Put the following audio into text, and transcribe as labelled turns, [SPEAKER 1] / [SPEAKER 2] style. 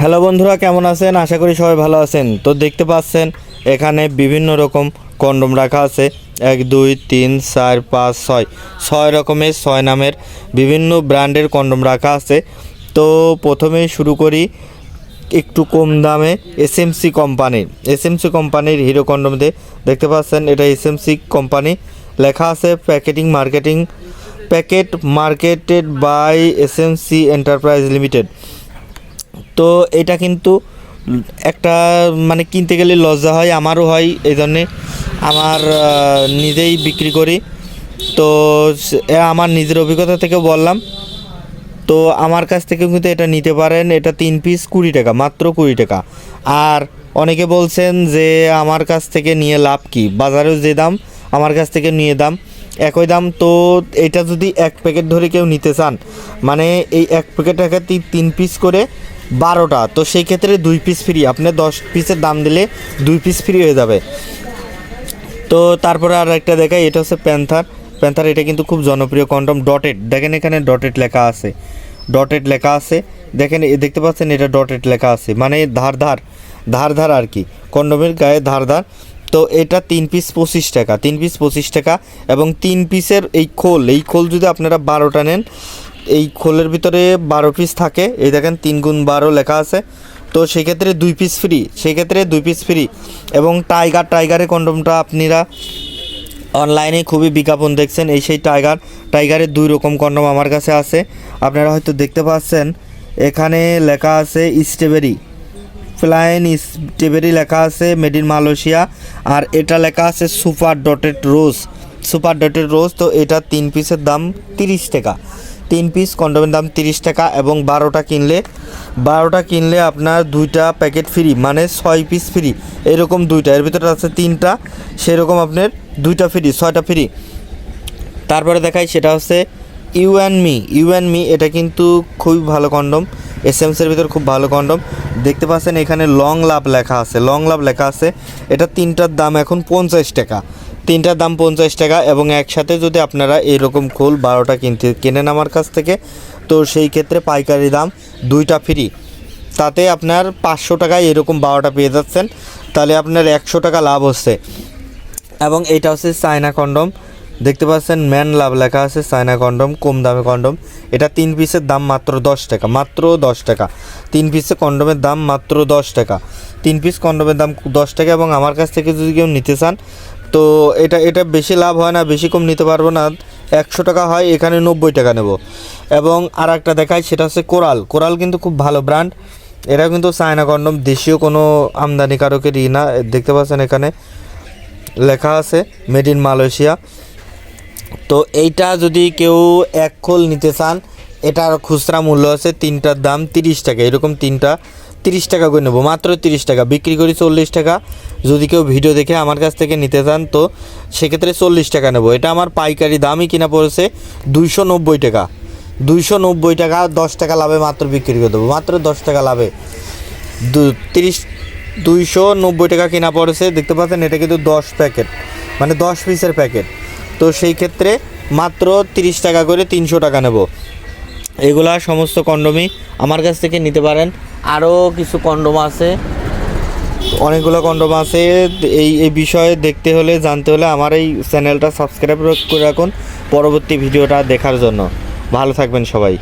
[SPEAKER 1] Hello বন্ধুরা, কেমন আছেন? আশা করি সবাই ভালো আছেন। তো দেখতে পাচ্ছেন, এখানে বিভিন্ন রকম কন্ডম রাখা আছে। এক, দুই, তিন, চার, পাঁচ, ছয়। ছয় রকমের, ছয় নামের বিভিন্ন ব্র্যান্ডের কন্ডম রাখা আছে। তো প্রথমেই শুরু করি একটু কম দামে এস এসএমসি কোম্পানির এস এসএমসি কোম্পানির হিরো কন্ডম দিয়ে দেখতে পাচ্ছেন, এটা এস এসএমসি কোম্পানি। লেখা আছে packeting marketing, packet marketed by S SMC enterprise limited. তো এটা কিন্তু একটা মানে কিনতে গেলে লজ্জা হয়, আমারও হয় এই জন্যে আমার নিজেই বিক্রি করি। তো আমার নিজের অভিজ্ঞতা থেকে বললাম। তো আমার কাছ থেকে কিন্তু এটা নিতে পারেন, এটা তিন পিস কুড়ি টাকা, মাত্র কুড়ি টাকা। আর অনেকে বলছেন যে, আমার কাছ থেকে নিয়ে লাভ কি? বাজারেও যে দাম, আমার কাছ থেকে নিয়ে দাম। একই দাম, তো এটা যদি এক প্যাকেট ধরে কেউ নিতে চান মানে এই এক প্যাকেট টাকা তিন পিস করে বারোটা। তো সেই ক্ষেত্রে দুই পিস ফ্রি আপনি দশ পিসের দাম দিলে দুই পিস ফ্রি হয়ে যাবে। তো তারপরে আর একটা দেখাই, এটা হচ্ছে প্যান্থার প্যান্থার এটা কিন্তু খুব জনপ্রিয় কন্ডম ডটেড দেখেন এখানে ডটেড লেখা আছে। ডটেড লেখা আছে। দেখেন দেখতে পাচ্ছেন এটা ডটেড লেখা আছে। মানে ধার ধার ধার ধার আর কি। কন্ডমের গায়ে ধার ধার। তো এটা তিন পিস পঁচিশ টাকা, তিন পিস পঁচিশ টাকা এবং তিন পিসের এই খোল এই খোল যদি আপনারা বারোটা নেন এই খোলের ভিতরে বারো পিস থাকে। এই দেখেন, তিন গুণ বারো লেখা আছে। তো সেক্ষেত্রে দুই পিস ফ্রি সেক্ষেত্রে দুই পিস ফ্রি এবং টাইগার, টাইগারের কন্ডমটা আপনারা অনলাইনে খুবই বিজ্ঞাপন দেখছেন। এই সেই টাইগার, টাইগারের দুই রকম কন্ডম আমার কাছে আছে। আপনারা হয়তো দেখতে পাচ্ছেন, এখানে লেখা আছে স্ট্রবেরি ফ্লাইন স্ট্রবেরি লেখা আছে মেড ইন মালয়েশিয়া। আর এটা লেখা আছে super dotted rose. Super dotted rose, তো এটা তিন পিসের দাম তিরিশ টাকা। তিন পিস কন্ডমের দাম তিরিশ টাকা এবং বারোটা কিনলে বারোটা কিনলে আপনার দুইটা প্যাকেট ফ্রি মানে ছয় পিস ফ্রি এরকম দুইটা, এর ভিতরে আছে তিনটা, সেরকম আপনার দুইটা ফ্রি ছয়টা ফ্রি তারপরে দেখাই, সেটা হচ্ছে you and me. You and me, এটা কিন্তু খুবই ভালো কন্ডম এসএমসের ভিতর খুব ভালো কন্ডম দেখতে পাচ্ছেন এখানে লং লাভ লেখা আছে লং লাভ লেখা আছে। এটা তিনটার দাম এখন পঞ্চাশ টাকা। তিনটার দাম পঞ্চাশ টাকা এবং একসাথে যদি আপনারা এরকম খোল বারোটা কিনতে কেনেন আমার কাছ থেকে, তো সেই ক্ষেত্রে পাইকারি দাম দুইটা ফ্রি তাতে আপনার পাঁচশো টাকায় এরকম বারোটা পেয়ে যাচ্ছেন, তাহলে আপনার একশো টাকা লাভ হচ্ছে। এবং এটা হচ্ছে চায়না কন্ডম। দেখতে পাচ্ছেন, ম্যান লাভ লেখা আছে, চায়না কন্ডম, কম দামে কন্ডম। এটা তিন পিসের দাম মাত্র দশ টাকা, মাত্র দশ টাকা। তিন পিসে কন্ডমের দাম মাত্র দশ টাকা। তিন পিস কন্ডমের দাম দশ টাকা এবং আমার কাছ থেকে যদি কেউ নিতে চান তো এটা এটা বেশি লাভ হয় না, বেশি কম নিতে পারব না। একশো টাকা হয়, এখানে নব্বই টাকা নেব। এবং আর একটা দেখাই, সেটা হচ্ছে কোরাল। কোরাল কিন্তু খুব ভালো ব্র্যান্ড। এটা কিন্তু চায়না কন্ডম, দেশীয় কোনো আমদানিকারকেরই না। দেখতে পাচ্ছেন এখানে লেখা আছে, মেড ইন মালয়েশিয়া। তো এইটা যদি কেউ এক খোল নিতে চান, এটার খুচরা মূল্য আছে তিনটার দাম তিরিশ টাকা। এরকম তিনটা তিরিশ টাকা করে নেব, মাত্র তিরিশ টাকা, বিক্রি করি চল্লিশ টাকা। যদি কেউ ভিডিও দেখে আমার কাছ থেকে নিতে চান, তো সেক্ষেত্রে চল্লিশ টাকা নেব। এটা আমার পাইকারি দামই কিনা পড়েছে দুইশো নব্বই টাকা। দুইশো নব্বই টাকা, দশ টাকা লাভে মাত্র বিক্রি করে দেবো, মাত্র দশ টাকা লাভে। দু, তিরিশ, দুইশো নব্বই টাকা কেনা পড়েছে, দেখতে পাচ্ছেন, এটা কিন্তু দশ প্যাকেট মানে দশ পিসের প্যাকেট। তো সেই ক্ষেত্রে মাত্র তিরিশ টাকা করে তিনশো টাকা নেব। এগুলা সমস্ত কন্ডমই আমার কাছ থেকে নিতে পারেন। আরও কিছু কন্ডম আছে। অনেকগুলো কন্ডম আছে। এই এই বিষয়ে দেখতে হলে, জানতে হলে আমার এই চ্যানেলটা সাবস্ক্রাইব করে রাখুন। পরবর্তী ভিডিওটা দেখার জন্য। ভালো থাকবেন সবাই।